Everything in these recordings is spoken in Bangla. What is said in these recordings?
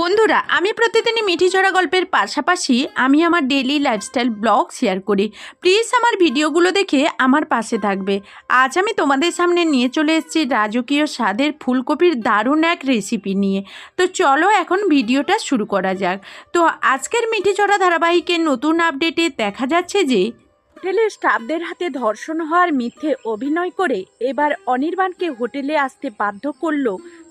বন্ধুরা, আমি প্রতিদিনই মিঠি ছড়া গল্পের পাশাপাশি আমি আমার ডেইলি লাইফস্টাইল ব্লগ শেয়ার করি। প্লিজ আমার ভিডিওগুলো দেখে আমার পাশে থাকবে। আজ আমি তোমাদের সামনে নিয়ে চলে এসেছি রাজকীয় স্বাদের ফুলকপির দারুণ এক রেসিপি নিয়ে। তো চলো এখন ভিডিওটা শুরু করা যাক। তো আজকের মিঠি ছড়া ধারাবাহিকের নতুন আপডেটে দেখা যাচ্ছে যে হোটেলের স্টাফদের হাতে ধর্ষণ হওয়ার মিথ্যে অভিনয় করে এবার অনির্বাণকে হোটেলে আসতে বাধ্য করল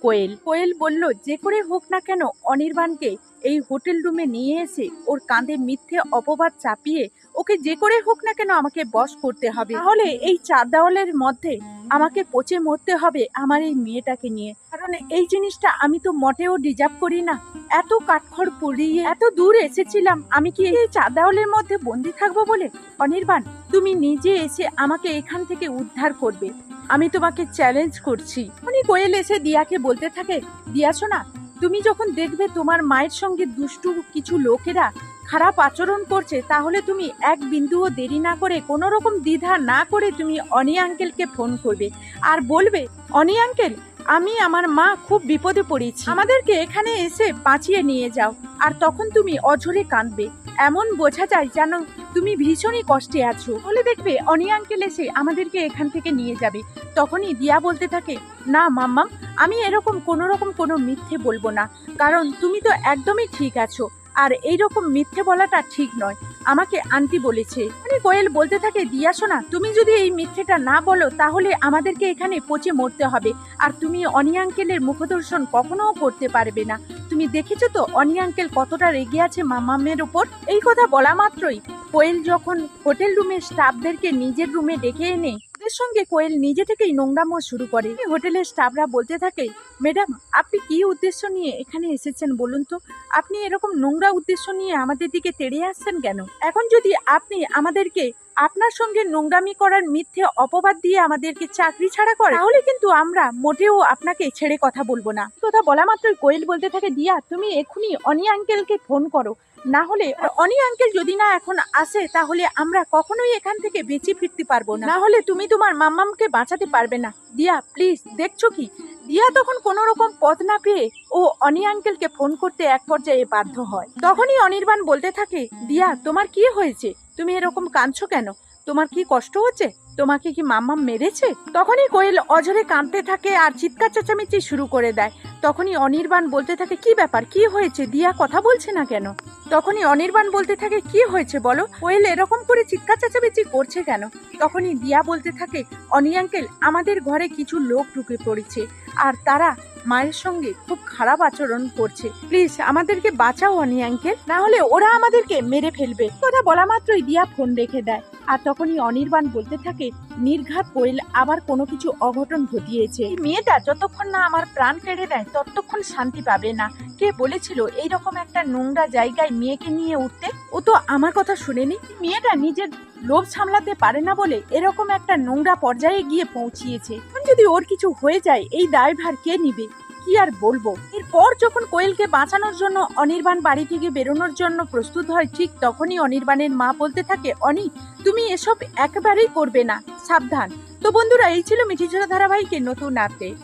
কোয়েল। কোয়েল বলল, যে করে হোক না কেন, অনির্বাণকে এই হোটেল রুমে নিয়ে এসে ওর কাঁধে মিথ্যে অপবাদ চাপিয়ে ওকে যে করে হোক না কেন আমাকে বস করতে হবে। তাহলে এই চার দেওয়ালের মধ্যে আমাকে পচে মরতে হবে আমার এই মেয়েটাকে নিয়ে। কারণ এই জিনিসটা আমি তো মোটেও ডিজার্ভ করি না। এত কাঠখড় পুড়িয়ে এত দূর এসেছিলাম, আমি কি এই চার দেওয়ালের মধ্যে বন্দি থাকব বলে? অনির্বাণ, তুমি নিজে এসে আমাকে এখান থেকে উদ্ধার করবে। আমি তোমাকে চ্যালেঞ্জ করছি। উনি কোয়েল এসে দিয়াকে বলতে থাকে দিয়া শোনা তুমি যখন দেখবে তোমার মায়ের সঙ্গে দুষ্টু কিছু লোকেরা খারাপ আচরণ করছে, তাহলে তুমি এক বিন্দুও দেরি না করে, কোনো রকম দ্বিধা না করে তুমি অনি আঙ্কেলকে ফোন করবে। আর বলবে, অনি আঙ্কেল, আমি আমার মা খুব বিপদে পড়েছি। আমাদেরকে এখানে এসে বাঁচিয়ে নিয়ে যাও। আর তখন তুমি অঝরে কাঁদবে। এমন বোঝা যায় যেন তুমি ভীষণই কষ্টে আছো। বলে দেখবে অনি আঙ্কেল এসে আমাদেরকে এখান থেকে নিয়ে যাবে। তখনই দিয়া বলতে থাকে, না মাম্মাম আমি এরকম কোনো রকম কোনো মিথ্যে বলব না। কারণ তুমি তো একদমই ঠিক আছো। আর এই রকম মিথ্যে বলাটা ঠিক নয়। আমাকে আন্টি বলেছে। মানে কোয়েল বলতে থাকে, দিয়া শোনা তুমি যদি এই মিথ্যেটা না বলো, তাহলে আমাদেরকে এখানে পচে মরতে হবে। আর তুমি অনি আঙ্কেলের মুখদর্শন কখনোও করতে পারবে না। তুমি দেখেছ তো অনি আঙ্কেল কতটা রেগে আছে মামামের উপর? এই কথা বলা মাত্রই কোয়েল যখন হোটেল রুমের স্টাফদেরকে নিজের রুমে ডেকে এনে ওদের সঙ্গে কোয়েল নিজে থেকেই নোংরামো শুরু করে। হোটেলের স্টাফরা বলতে থাকে, ম্যাডাম, আপনি কি উদ্দেশ্য নিয়ে এখানে এসেছেন বলুন তো? আপনি এরকম নোংরা উদ্দেশ্য নিয়ে আমাদের দিকে তেড়ে আসছেন কেন? এখন যদি আপনি আমাদেরকে আপনার সঙ্গে নোংরামি করার মিথ্যে অপবাদ দিয়ে আমাদেরকে চাকরি ছাড়া করে তাহলে কিন্তু আমরা মোটেও আপনাকে ছেড়ে কথা বলব না। কথা বলা মাত্রই কোয়েল বলতে থাকে, দিয়া, তুমি এক্ষুনি অনি আঙ্কেলকে ফোন করো। না হলে অনি আঙ্কেল যদি না এখন আসে, তাহলে আমরা কখনোই এখান থেকে বেঁচে ফিরতে পারব না। না হলে তুমি তোমার মাম্মামকে বাঁচাতে পারবে না। দিয়া প্লিজ দেখছ কি? দিয়া তখন কোনো রকম পথ না পেয়ে ও অনি আঙ্কেলকে ফোন করতে এক পর্যায়ে বাধ্য হয়। তখনই অনির্বাণ বলতে থাকে, দিয়া, তোমার কি হয়েছে? তুমি এরকম কাঁদছো কেন? তোমার কি কষ্ট হচ্ছে? তোমাকে কি মাম্মাম মেরেছে? তখনই কোয়েল অঝরে কাঁদতে থাকে আর চিৎকার চেঁচামেচি শুরু করে দেয়। তখনই অনির্বাণ বলতে থাকে, কি ব্যাপার? কি হয়েছে? দিয়া কথা বলছে না কেন? তখনই অনির্বাণ বলতে থাকে, কি হয়েছে বলো? কোয়েল এরকম করে চিৎকার চেঁচামেচি করছে কেন? তখনই দিয়া বলতে থাকে, অনি আঙ্কেল, আমাদের ঘরে কিছু লোক ঢুকে পড়েছে আর তারা মায়ের সঙ্গে খুব খারাপ আচরণ করছে। প্লিজ, আমাদেরকে বাঁচাও অনি আঙ্কেল, না হলে ওরা আমাদেরকে মেরে ফেলবে। কথা বলা মাত্রই দিয়া ফোন রেখে দেয়। আর তখনই অনির্বাণ বলতে থাকে নির্ঘাত কোয়েল আবার কোনো কিছু অঘটন ঘটিয়েছে। মেয়েটা যতক্ষণ না আমার প্রাণ কেড়ে নেয়, ততক্ষণ শান্তি পাবে না। কে বলেছিল এইরকম একটা নোংরা জায়গায় মেয়েকে নিয়ে উঠতে? ও তো আমার কথা শুনেনি। মেয়েটা নিজের লোভ সামলাতে পারে না বলে এরকম একটা নোংরা পর্যায়ে গিয়ে পৌঁছিয়েছে। যদি ওর কিছু হয়ে যায়, এই দায়ভার কে নিবে? কি আর বলব? এরপর যখন কোয়েলকে বাঁচানোর জন্য অনির্বাণ বাড়ি থেকে বেরোনোর জন্য প্রস্তুত হয়, ঠিক তখনই অনির্বাণের মা বলতে থাকে, অনি, তুমি এসব একেবারেই করবে না, সাবধান। তো বন্ধুরা, এই ছিল মিঠিচোরা ধারাবাহিকের নতুন আপডেট।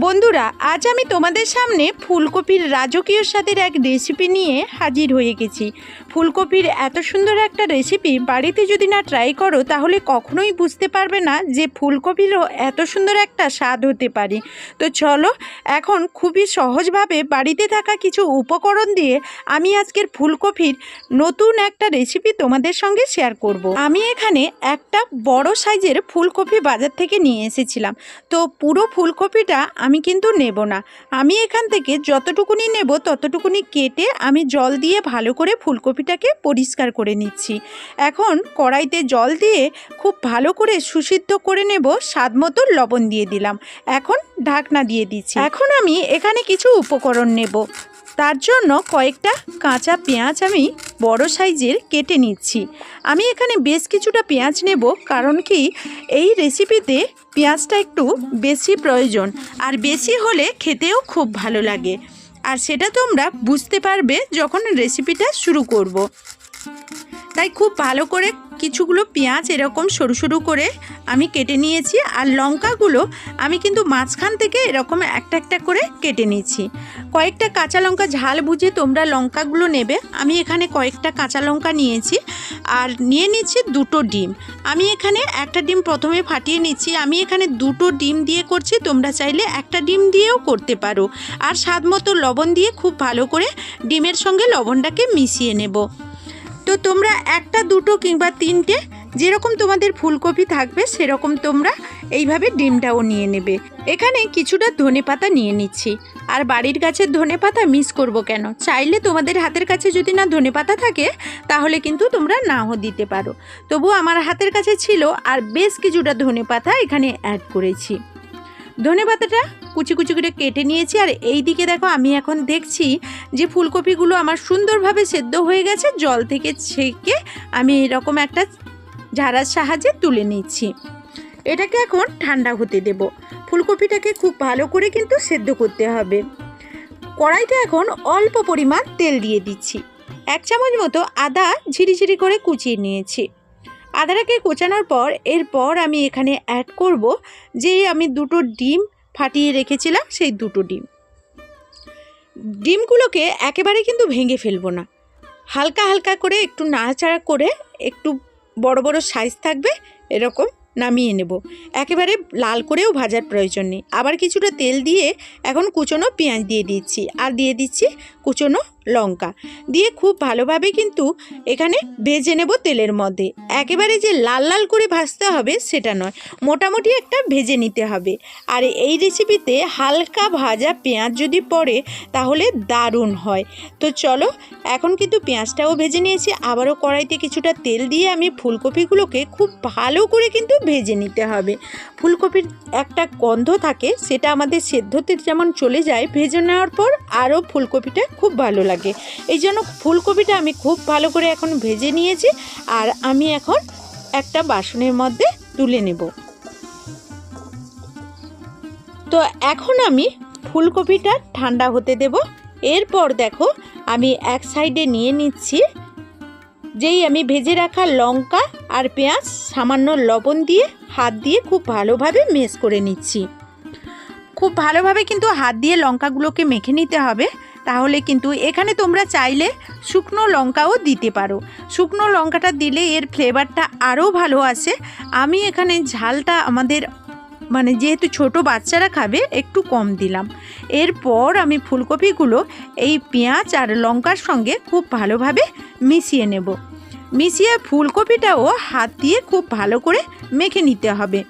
বন্ধুরা, আজ আমি তোমাদের সামনে ফুলকপির রাজকীয় স্বাদের এক রেসিপি নিয়ে হাজির হয়ে গেছি। ফুলকপির এত সুন্দর একটা রেসিপি বাড়িতে যদি না ট্রাই করো, তাহলে কখনোই বুঝতে পারবে না যে ফুলকপিরও এত সুন্দর একটা স্বাদ হতে পারে। তো চলো, এখন খুবই সহজভাবে বাড়িতে থাকা কিছু উপকরণ দিয়ে আমি আজকের ফুলকপির নতুন একটা রেসিপি তোমাদের সঙ্গে শেয়ার করব। আমি এখানে একটা বড় সাইজের ফুলকপি বাজার থেকে নিয়ে এসেছিলাম। তো পুরো ফুলকপিটা আমি কিন্তু নেব না। আমি এখান থেকে যতটুকুনি নেব, ততটুকুনি কেটে আমি জল দিয়ে ভালো করে ফুলকপিটাকে পরিষ্কার করে নিচ্ছি। এখন কড়াইতে জল দিয়ে খুব ভালো করে সুসিদ্ধ করে নেব, স্বাদ মতো লবণ দিয়ে দিলাম। এখন ঢাকনা দিয়ে দিচ্ছি। এখন আমি এখানে কিছু উপকরণ নেব। তার জন্য কয়েকটা কাঁচা পেঁয়াজ আমি বড় সাইজের কেটে নিচ্ছি। আমি এখানে বেশ কিছুটা পেঁয়াজ নেব, কারণ কি এই রেসিপিতে পেঁয়াজটা একটু বেশি প্রয়োজন, আর বেশি হলে খেতেও খুব ভালো লাগে। আর সেটা তোমরা বুঝতে পারবে যখন রেসিপিটা শুরু করব। তাই খুব ভালো করে কিছুগুলো পেঁয়াজ এরকম সরু সরু করে আমি কেটে নিয়েছি আর লঙ্কাগুলো আমি কিন্তু মাঝখান থেকে এরকম একটা একটা করে কেটে নিয়েছি। কয়েকটা কাঁচা লঙ্কা ঝাল বুঝে তোমরা লঙ্কাগুলো নেবে। আমি এখানে কয়েকটা কাঁচা লঙ্কা নিয়েছি আর নিয়ে নিচ্ছি দুটো ডিম। আমি এখানে একটা ডিম প্রথমে ফাটিয়ে নিচ্ছি। আমি এখানে দুটো ডিম দিয়ে করছি। তোমরা চাইলে একটা ডিম দিয়েও করতে পারো। আর স্বাদ মতো লবণ দিয়ে খুব ভালো করে ডিমের সঙ্গে লবণটাকে মিশিয়ে নেব। তো তোমরা একটা, দুটো কিংবা তিনটে, যেরকম তোমাদের ফুলকপি থাকবে, সেরকম তোমরা এইভাবে ডিমটাও নিয়ে নেবে। এখানে কিছুটা ধনে পাতা নিয়ে নিচ্ছি। আর বাড়ির গাছের ধনে পাতা মিস করব কেন? চাইলে তোমাদের হাতের কাছে যদি না ধনে পাতা থাকে, তাহলে কিন্তু তোমরা নাও দিতে পারো। তবু আমার হাতের কাছে ছিল, আর বেশ কিছুটা ধনে পাতা এখানে অ্যাড করেছি। ধনে পাতাটা কুচি কুচি করে কেটে নিয়েছি আর এই দিকে দেখো আমি এখন দেখছি যে ফুলকপিগুলো আমার সুন্দরভাবে সেদ্ধ হয়ে গেছে, জল থেকে ছেঁকে আমি এরকম একটা ঝাড়ার সাহায্যে তুলে নিচ্ছি। এটাকে এখন ঠান্ডা হতে দেব। ফুলকপিটাকে খুব ভালো করে কিন্তু সেদ্ধ করতে হবে। কড়াইতে এখন অল্প পরিমাণ তেল দিয়ে দিচ্ছি। এক চামচ মতো আদা ঝিরিঝিরি করে কুচিয়ে নিয়েছি। আদাটাকে কোচানোর পর, এরপর আমি এখানে অ্যাড করব যে আমি দুটো ডিম ফাটিয়ে রেখেছিলাম, সেই দুটো ডিম। ডিমগুলোকে একেবারে কিন্তু ভেঙে ফেলব না। হালকা হালকা করে একটু নাড়াচাড়া করে একটু বড় বড় সাইজ থাকবে, এরকম নামিয়ে নেব। একেবারে লাল করেও ভাজার প্রয়োজন নেই। আবার কিছুটা তেল দিয়ে এখন কুচনো পেঁয়াজ দিয়ে দিচ্ছি। আর দিয়ে দিচ্ছি কুচনো লঙ্কা। দিয়ে খুব ভালোভাবে কিন্তু এখানে ভেজে নেব তেলের মধ্যে। একেবারে যে লাল লাল করে ভাজতে হবে সেটা নয়, মোটামুটি একটা ভেজে নিতে হবে। আর এই রেসিপিতে হালকা ভাজা পেঁয়াজ যদি পড়ে, তাহলে দারুণ হয়। তো চলো, এখন কিন্তু পেঁয়াজটাও ভেজে নিয়েছি। আবারও কড়াইতে কিছুটা তেল দিয়ে আমি ফুলকপিগুলোকে খুব ভালো করে কিন্তু ভেজে নিতে হবে। ফুলকপির একটা গন্ধ থাকে, সেটা আমাদের সেদ্ধতে যেমন চলে যায়, ভেজে নেওয়ার পর আরও ফুলকপিটা খুব ভালো লাগে। এই জন্য ফুলকপিটা আমি খুব ভালো করে এখন ভেজে নিয়েছি আর আমি এখন একটা বাসনের মধ্যে তুলে নেব। তো এখন আমি ফুলকপিটা ঠান্ডা হতে দেব। এরপর দেখো আমি এক সাইডে নিয়ে নিচ্ছি যেই আমি ভেজে রাখা লঙ্কা আর পেঁয়াজ, সামান্য লবণ দিয়ে হাত দিয়ে খুব ভালোভাবে মেশ করে নিচ্ছি। খুব ভালোভাবে কিন্তু হাত দিয়ে লঙ্কাগুলোকে মেখে নিতে হবে। তাহলে কিন্তু এখানে তোমরা চাইলে শুকনো লঙ্কাও দিতে পারো। শুকনো লঙ্কাটা দিলে এর ফ্লেভারটা আরও ভালো আসে। আমি এখানে ঝালটা আমাদের মানে যেহেতু ছোট বাচ্চারা খাবে, একটু কম দিলাম। এরপর আমি ফুলকপিগুলো এই পেঁয়াজ আর লঙ্কার সঙ্গে খুব ভালোভাবে মিশিয়ে নেব। মিশিয়ে ফুলকপিটাও হাত দিয়ে খুব ভালো করে মেখে নিতে হবে।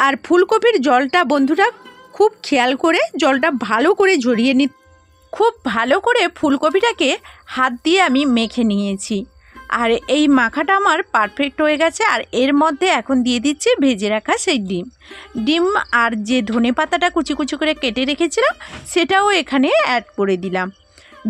আর ফুলকপির জলটা বন্ধুরা খুব খেয়াল করে জলটা ভালো করে ঝরিয়ে নি খুব ভালো করে ফুলকপিটাকে হাত দিয়ে আমি মেখে নিয়েছি। আর এই মাখাটা আমার পারফেক্ট হয়ে গেছে, আর এর মধ্যে এখন দিয়ে দিচ্ছি ভেজে রাখা সেই ডিম। ডিম আর যে ধনে পাতাটা কুচি কুচি করে কেটে রেখেছিলাম, সেটাও এখানে অ্যাড করে দিলাম।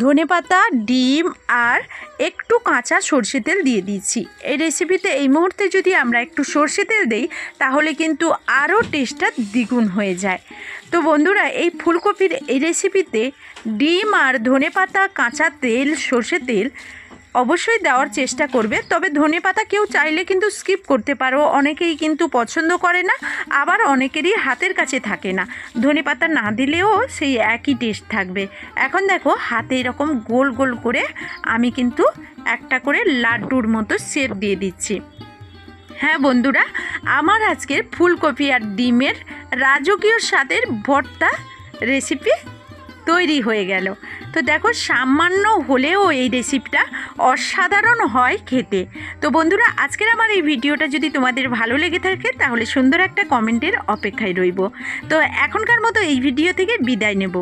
ধনে পাতা, ডিম আর একটু কাঁচা সর্ষে তেল দিয়ে দিচ্ছি এই রেসিপিতে এই মুহূর্তে যদি আমরা একটু সর্ষে তেল দেই, তাহলে কিন্তু আরও টেস্টটা দ্বিগুণ হয়ে যায়। তো বন্ধুরা, এই ফুলকপির এই রেসিপিতে ডিম আর ধনে পাতা, কাঁচা তেল, সর্ষে তেল অবশ্যই দেওয়ার চেষ্টা করবে। তবে ধনে পাতা কেউ চাইলে কিন্তু স্কিপ করতে পারো। অনেকেই কিন্তু পছন্দ করে না, আবার অনেকেরই হাতের কাছে থাকে না। ধনে পাতা না দিলেও সেই একই টেস্ট থাকবে। এখন দেখো হাতে এরকম গোল গোল করে আমি কিন্তু একটা করে লাড্ডুর মতো শেপ দিয়ে দিচ্ছি। হ্যাঁ বন্ধুরা, আমার আজকের ফুলকপি আর ডিমের রাজকীয় স্বাদের ভর্তা রেসিপি তৈরি হয়ে গেল। তো দেখো, সামান্য হলেও এই রেসিপিটা অসাধারণ হয় খেতে। তো বন্ধুরা, আজকের আমার এই ভিডিওটা যদি তোমাদের ভালো লেগে থাকে, তাহলে সুন্দর একটা কমেন্টের অপেক্ষায় রইব। তো এখনকার মতো এই ভিডিও থেকে বিদায় নেব।